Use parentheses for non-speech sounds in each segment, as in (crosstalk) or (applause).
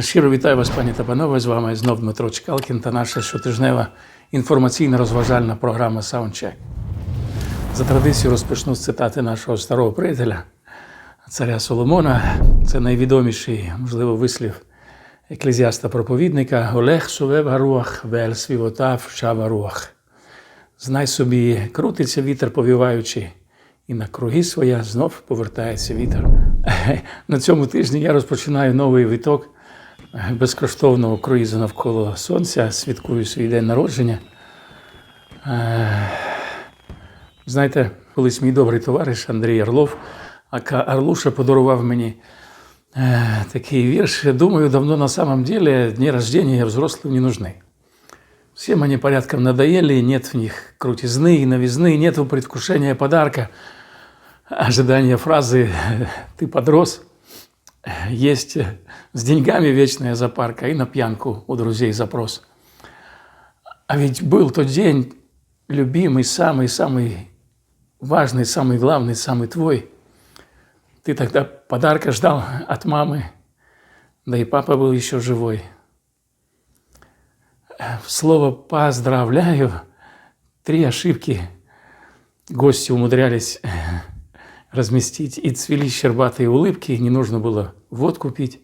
Щиро вітаю вас, пані та панове. З вами знов Дмитро Чкалкін та наша щотижнева інформаційно-розважальна програма Soundcheck. За традицією розпочну з цитати нашого старого приятеля, царя Соломона. Це найвідоміший, можливо, вислів еклезіаста-проповідника Олег Сувев Гаруах, Вель Свівотав Шава Руах. Знай собі, крутиться вітер повіваючи, і на круги своя знов повертається вітер. (laughs) На цьому тижні я розпочинаю новий виток безкоштовного круїзу навколо сонця, святкую свій день народження. Е, Знаєте, колись мій добрий товариш Андрій Орлов, ака Орлуша подарував мені е, такий вірш. Думаю, давно на самом деле дни рождения взрослым не нужны. Всем они порядком надоели, нет в них крутизны и новизны, нет предвкушения подарка, ожидания фразы «ты подрос». Есть с деньгами вечная запарка и на пьянку у друзей запрос. А ведь был тот день, любимый, самый-самый важный, самый главный, самый твой. Ты тогда подарка ждал от мамы, да и папа был еще живой. Слово «поздравляю» три ошибки гости умудрялись разместить. И цвели щербатые улыбки, не нужно было водку пить.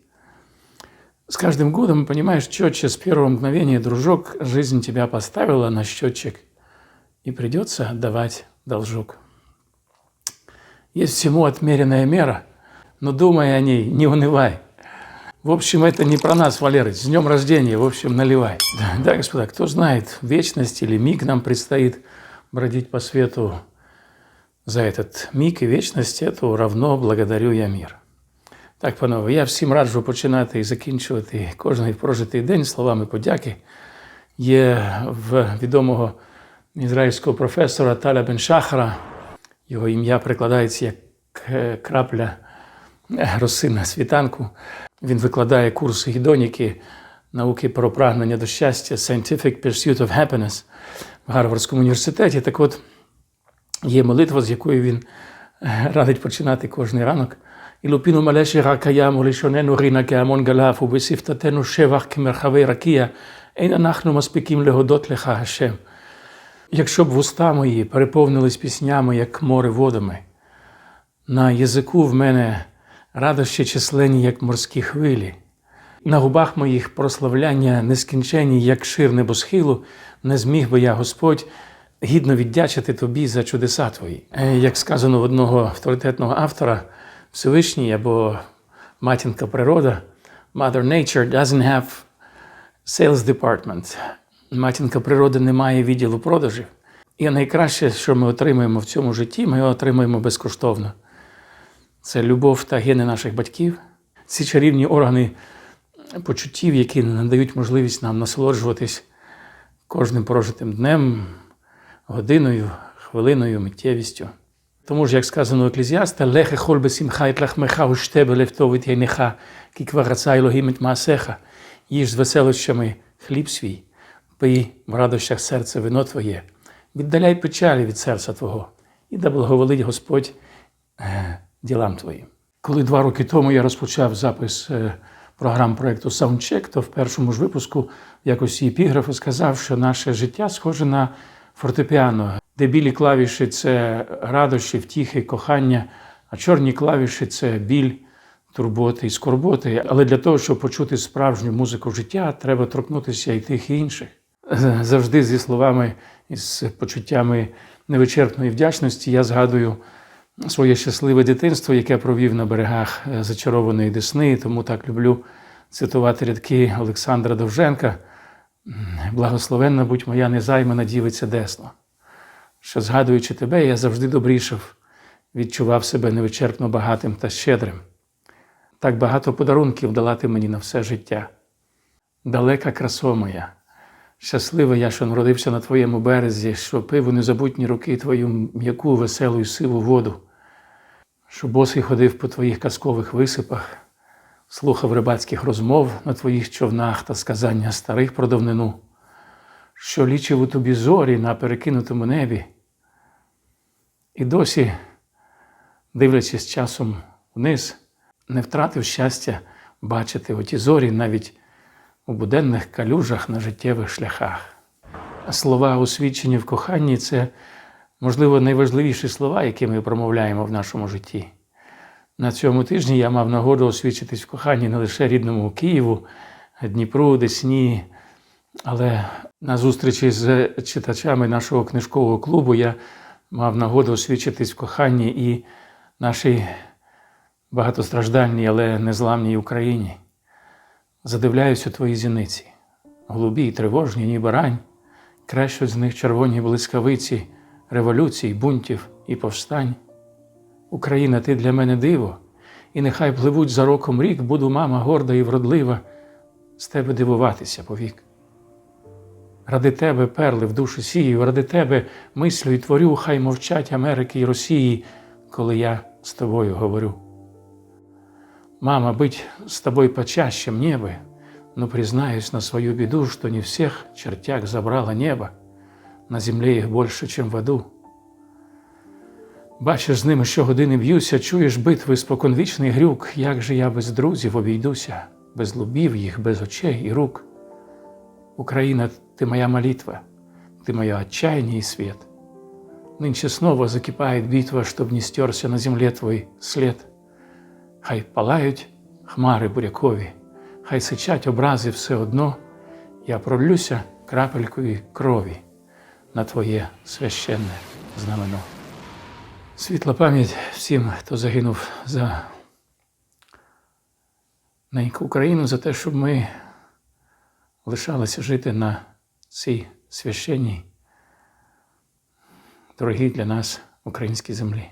С каждым годом, понимаешь, четче с первого мгновения, дружок, жизнь тебя поставила на счетчик, и придется отдавать должок. Есть всему отмеренная мера, но думай о ней, не унывай. В общем, это не про нас, Валерыч. С днем рождения, в общем, наливай. Да, да, господа, кто знает, вечность или миг нам предстоит бродить по свету за этот миг і вечность эту равно благодарю я мир. Так, панове, я всім раджу починати і закінчувати кожний прожитий день словами подяки. Є в відомого ізраїльського професора Таля Бен Шахара, його ім'я прикладається як е, крапля е, роси на світанку. Він викладає курси гідоніки, науки про прагнення до щастя, Scientific Pursuit of Happiness в Гарвардському університеті. Так от, Є молитва, з якою він е, радить починати кожний ранок. Ілупіну малеші ракаям, улішонену рина кеамон галаф, убесифтатену шевах кемерхавей ракія, ейн анахну маспікім легодот леха Гашем. Якщо б вуста мої переповнились піснями, як море водами, на язику в мене радощі численні, як морські хвилі, на губах моїх прославляння нескінченні, як шир небосхилу, не зміг би я, Господь, гідно віддячити тобі за чудеса твої. Е, Як сказано в одного авторитетного автора, Всевишній або матінка природа, Mother Nature doesn't have sales department. Матінка природи не має відділу продажів. І найкраще, що ми отримуємо в цьому житті, ми його отримуємо безкоштовно. Це любов та гени наших батьків, ці чарівні органи почуттів, які надають можливість нам насолоджуватись кожним прожитим днем, годиною, хвилиною, миттєвістю. Тому ж, як сказано у еклезіаста, лехе хол бесімха ет лахмеха уштебе левтовит яйнеха, кіква раца ілогімет маасеха, їж з веселощами хліб свій, пий в радощах серце вино твоє, віддаляй печалі від серця Твого, і да благоволить Господь е, ділам твоїм. Коли два роки тому я розпочав запис е, програм проєкту Soundcheck, то в першому ж випуску в якості епіграфу сказав, що наше життя схоже на фортепіано, де білі клавіші це радощі, втіхи, кохання, а чорні клавіші це біль, турботи і скорботи. Але для того, щоб почути справжню музику життя, треба торкнутися і тих і інших. Завжди зі словами і з почуттями невичерпної вдячності я згадую своє щасливе дитинство, яке провів на берегах е, зачарованої Десни, тому так люблю цитувати рядки Олександра Довженка. Благословенна будь моя незаймана дівиця Десно, що, згадуючи тебе, я завжди добрішав, відчував себе невичерпно багатим та щедрим. Так багато подарунків дала ти мені на все життя. Далека красо моя, щаслива я, що народився на твоєму березі, що пив у незабутні роки твою м'яку, веселу і сиву воду, що босий ходив по твоїх казкових висипах, слухав рибацьких розмов на твоїх човнах та сказання старих про давнину, що лічив у тобі зорі на перекинутому небі. І досі, дивлячись часом вниз, не втратив щастя бачити оті зорі навіть у буденних калюжах на життєвих шляхах. Слова освічені в коханні це, можливо, найважливіші слова, які ми промовляємо в нашому житті. На цьому тижні я мав нагоду освічитись в коханні не лише рідному Києву, Дніпру, Десні, але на зустрічі з читачами нашого книжкового клубу я мав нагоду освічитись в коханні і нашій багатостраждальній, але незламній Україні. Задивляюсь у твої зіниці, голубі й тривожні, ніби рань, крещуть з них червоні блискавиці, революцій, бунтів і повстань. Україна, ти для мене диво, і нехай пливуть за роком рік, буду мама горда і вродлива, з тебе дивуватися повік. Ради тебе перли в душу сію, ради тебе мислю і творю, хай мовчать Америки і Росії, коли я з тобою говорю. Мама, быть с тобой почаще мне бы, но признаюсь на свою беду, что не всех чертяк забрало небо, на землі їх більше, чим в аду. Бачиш, з ними щогодини б'юся, чуєш битви споконвічний грюк, як же я без друзів обійдуся, без лубів їх, без очей і рук. Україна, ти моя молитва, ты мое отчаяние и свет. Нынче снова закипает битва, чтоб не стерся на земле твой след. Хай палають хмари бурякові, хай сичать образи все одно, я пролюся крапелькою крові на твоє священне знамено. Світла пам'ять всім, хто загинув за неньку Україну, за те, щоб ми лишалися жити на цій священній, дорогій для нас українській землі.